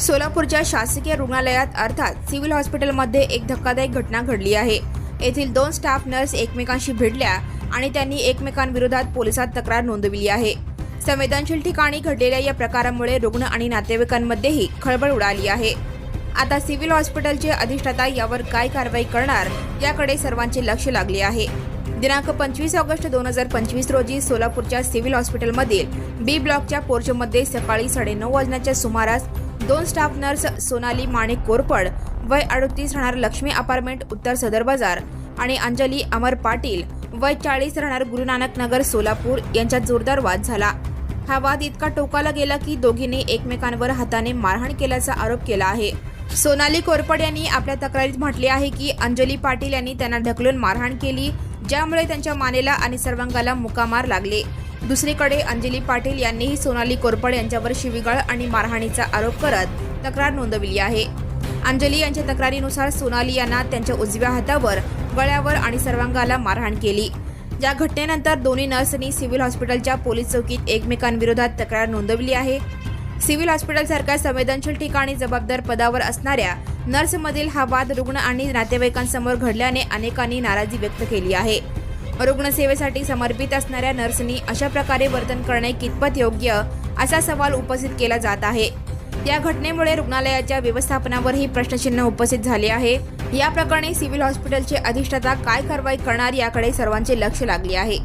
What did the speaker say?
सोलापूरच्या शासकीय रुग्णालयात अर्थात सिव्हिल हॉस्पिटलमध्ये एक धक्कादायक घटना घडली आहे. येथील दोन स्टाफ नर्स एकमेकांशी भिडल्या आणि त्यांनी एकमेकांविरोधात पोलिसात तक्रार नोंदविली आहे. संवेदनशील ठिकाणी घडलेल्या या प्रकारामुळे रुग्ण आणि नातेवाईकांमध्येही खळबळ उडाली आहे. आता सिव्हिल हॉस्पिटलचे अधिष्ठाता यावर काय कारवाई करणार याकडे सर्वांचे लक्ष लागले आहे. दिनांक पंचवीस ऑगस्ट दोन हजार पंचवीस रोजी सोलापूरच्या सिव्हिल हॉस्पिटलमधील बी ब्लॉकच्या पोर्चमध्ये सकाळी साडेनऊ वाजण्याच्या सुमारास दोन स्टाफ नर्स सोनाली माणिक कोरपड वय अडतीस राहणार लक्ष्मी अपार्टमेंट उत्तर सदर बाजार आणि अंजली अमर पाटील वय चाळीस राहणार गुरुनानक नगर सोलापूर यांच्यात जोरदार वाद झाला. हा वाद इतका टोकाला गेला की दोघींनी एकमेकांवर हाताने मारहाण केल्याचा आरोप केला आहे. सोनाली कोरपड यांनी आपल्या तक्रारीत म्हटले आहे की अंजली पाटील यांनी त्यांना ढकलून मारहाण केली ज्यामुळे त्यांच्या मानेला आणि सर्वांगाला मुकामार लागले. दुसरीकडे अंजली पाटील यांनीही सोनाली कोरपड यांच्यावर शिवीगाळ आणि मारहाणीचा आरोप करत तक्रार नोंदविली आहे. अंजली यांच्या तक्रारीनुसार सोनाली यांना त्यांच्या उजव्या हातावर गळ्यावर आणि सर्वांगाला मारहाण केली. या घटनेनंतर दोन्ही नर्सनी सिव्हिल हॉस्पिटलच्या पोलीस चौकीत एकमेकांविरोधात तक्रार नोंदवली आहे. सिव्हिल हॉस्पिटलसारख्या संवेदनशील ठिकाणी जबाबदार पदावर असणाऱ्या नर्समधील हा वाद रुग्ण आणि नातेवाईकांसमोर घडल्याने अनेकांनी नाराजी व्यक्त केली आहे. रुग्णसेवेसाठी समर्पित असणाऱ्या नर्सनी अशा प्रकारे वर्तन करणे कितपत योग्य असा सवाल उपस्थित केला जात आहे. या घटनेमुळे रुग्णालयाच्या व्यवस्थापनावरही प्रश्नचिन्ह उपस्थित झाले आहे. या प्रकरणी सिव्हिल हॉस्पिटलचे अधिष्ठाता काय कारवाई करणार याकडे सर्वांचे लक्ष लागले आहे.